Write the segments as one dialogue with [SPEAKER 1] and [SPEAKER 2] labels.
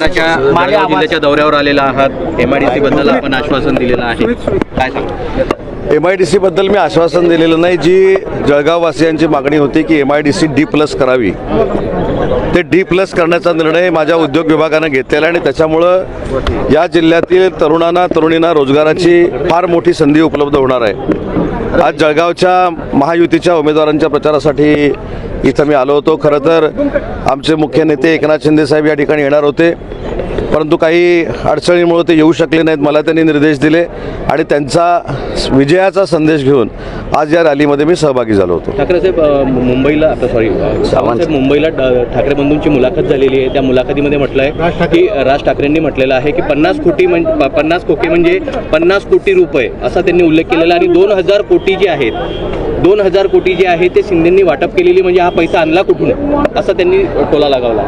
[SPEAKER 1] मालेगाव जिल्ह्याच्या दौऱ्यावर आलेला आहात. एमआयडीसी बद्दल आपण आश्वासन दिलेलं आहे. काय सांगा?
[SPEAKER 2] एम आय डी सीबद्दल मी आश्वासन दिलेलं नाही. जी जळगाववासियांची मागणी होती की M I D C D plus करावी. ते डी प्लस करण्याचा निर्णय माझ्या उद्योग विभागानं घेतलेला आहे आणि त्याच्यामुळं या जिल्ह्यातील तरुणांना तरुणींना रोजगाराची फार मोठी संधी उपलब्ध होणार आहे. आज जळगावच्या महायुतीच्या उमेदवारांच्या प्रचारासाठी इथं मी आलो होतो. खरं तर आमचे मुख्य नेते एकनाथ शिंदे साहेब या ठिकाणी येणार होते. परंतु काही अडचणीमुळे ते येऊ शकले नाहीत. मला त्यांनी निर्देश दिले आणि त्यांचा विजयाचा संदेश घेऊन आज या रॅलीमध्ये मी सहभागी झालो होतो.
[SPEAKER 1] ठाकरे साहेब मुंबईला आता सॉरी सावंत साहेब मुंबईला ठाकरे बंधूंची मुलाखत झालेली आहे. त्या मुलाखतीमध्ये म्हटलं आहे की राज ठाकरेंनी म्हटलेलं आहे की पन्नास कोटी म्हणजे पन्नास कोटी म्हणजे पन्नास कोटी रुपये असा त्यांनी उल्लेख केलेला आणि दोन हजार कोटी जे आहेत दोन हजार कोटी जे आहे ते शिंदेंनी वाटप केलेली म्हणजे हा पैसा आणला कुठून? असा त्यांनी टोला लगावला.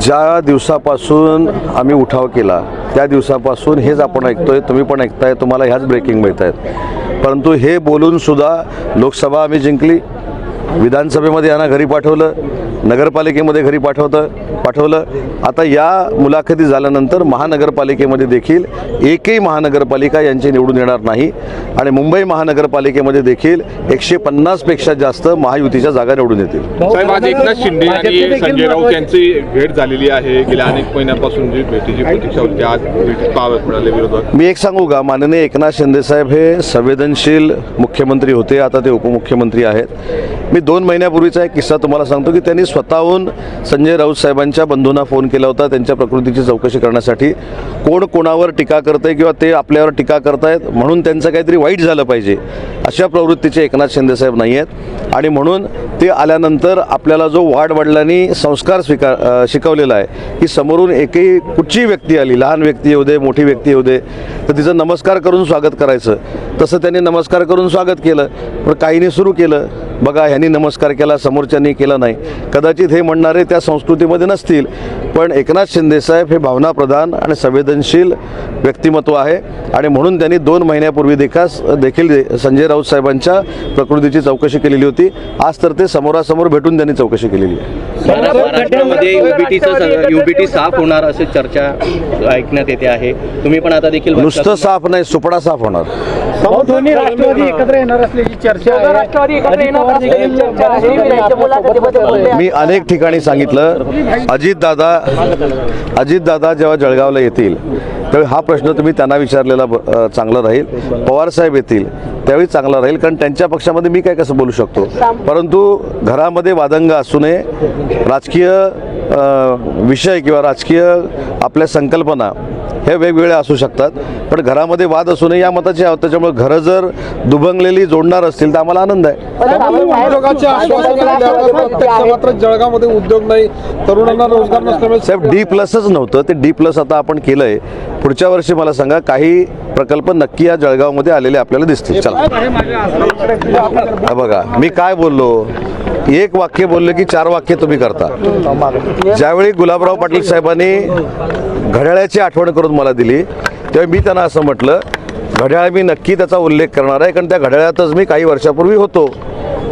[SPEAKER 2] ज्या दिवसापासून आम्ही उठाव केला त्या दिवसापासून हेच आपण ऐकतोय तुम्ही पण ऐकताय तुम्हाला ह्याच ब्रेकिंग मिळत आहेत परंतु हे बोलून सुद्धा लोकसभा आम्ही जिंकली. विधानसभेमध्ये यांना घरी पाठवलं. नगरपालिकेमध्ये घरी पाठवतं पाठवलं. आता या मुलाखती झाल्यानंतर महानगरपालिकेमध्ये देखील एकही महानगरपालिका यांची निवडून येणार नाही. आणि मुंबई महानगरपालिकेमध्ये देखील एकशे पन्नासपेक्षा जास्त महायुतीच्या जागा निवडून येतील.
[SPEAKER 3] साहेब आज एकनाथ शिंदे आणि संजय राऊत यांची भेट झालेली आहे. गेल्या अनेक महिन्यापासून जी भेटीची प्रतीक्षा होती आज मिळाले विरोधक
[SPEAKER 2] मी एक सांगू का? माननीय एकनाथ शिंदे साहेब हे संवेदनशील मुख्यमंत्री होते. आता ते उपमुख्यमंत्री आहेत. मी दोन महिन्यापूर्वीचा एक किस्सा तुम्हाला सांगतो की त्यांनी स्वतःहून संजय राऊत साहेबांच्या बंधूंना फोन केला होता त्यांच्या प्रकृतीची चौकशी करण्यासाठी. कोण कोणावर टीका करतंय किंवा ते आपल्यावर टीका करतायत म्हणून त्यांचं काहीतरी वाईट झालं पाहिजे. अशा प्रवृत्तीचे एकनाथ शिंदे साहेब नाही आहेत. आणि म्हणून ते आल्यानंतर आपल्याला जो वाडवडिलांनी संस्कार स्वीकार शिकवलेला आहे की समोरून एकही कुठचीही व्यक्ती आली लहान व्यक्ती येऊ दे मोठी व्यक्ती येऊ दे तर तिचं नमस्कार करून स्वागत करायचं. तसं त्यांनी नमस्कार करून स्वागत केलं. पण काहीने सुरू केलं. बघा ह्यांनी नमस्कार केला समोरच्यांनी केला नाही. कदाचित हे म्हणणारे त्या संस्कृतीमध्ये नसतील पण एकनाथ शिंदे साहेब हे भावनाप्रधान आणि संवेदनशील व्यक्तिमत्व आहे आणि म्हणून त्यांनी दोन महिन्यापूर्वी देखास देखील संजय राऊत साहेबांच्या प्रकृतीची चौकशी केलेली होती. आज तर ते समोरासमोर भेटून त्यांनी चौकशी केलेली आहे.
[SPEAKER 1] युबीटी साफ होणार अशी चर्चा ऐकण्यात येते आहे. तुम्ही पण आता देखील
[SPEAKER 2] नुसतं साफ नाही सुपडा साफ होणार.
[SPEAKER 4] दोन्ही राष्ट्रवादी एकत्र येणार असल्याची चर्चा आहे.
[SPEAKER 5] राष्ट्रवादी एकत्र येणार
[SPEAKER 2] मी अनेक ठिकाणी सांगितलं अजितदादा अजितदादा जेव्हा जळगावला येतील त्यावेळी हा प्रश्न तुम्ही त्यांना विचारलेला चांगला राहील. पवार साहेब येतील त्यावेळी चांगला राहील कारण त्यांच्या पक्षामध्ये मी काय कसं बोलू शकतो? परंतु घरामध्ये वादंग असू नये. राजकीय विषय किंवा राजकीय आपल्या संकल्पना हे वेगवेगळ्या असू शकतात. पण घरामध्ये वाद असू नये या मताचे आहोत. त्याच्यामुळे घरं जर दुभंगलेली जोडणार असतील तर आम्हाला आनंद आहे.
[SPEAKER 4] मात्र जळगावमध्ये उद्योग नाही. तरुणांना रोजगार नसल्यामुळे
[SPEAKER 2] साहेब डी प्लसच नव्हतं. ते डी प्लस आता आपण केलंय. पुढच्या वर्षी मला सांगा काही प्रकल्प नक्की या जळगावमध्ये आलेले आपल्याला दिसतील? चला. हा बघा मी काय बोललो? एक वाक्य बोलले की चार वाक्य तुम्ही करता. ज्यावेळी गुलाबराव पाटील साहेबांनी घड्याळ्याची आठवण करून मला दिली तेव्हा मी त्यांना असं म्हटलं घड्याळ मी नक्की त्याचा उल्लेख करणार आहे कारण त्या घड्याळातच मी काही वर्षापूर्वी होतो.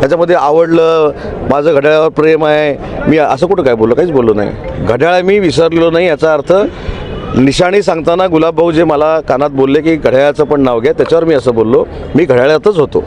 [SPEAKER 2] त्याच्यामध्ये आवडलं माझं घड्याळावर प्रेम आहे. मी असं कुठं काय बोललो? काहीच बोललो नाही. घड्याळ मी विसरलेलो नाही याचा अर्थ निशाणी सांगताना गुलाबभाऊ जे मला कानात बोलले की घड्याळाचं पण नाव घ्या त्याच्यावर मी असं बोललो मी घड्याळातच होतो.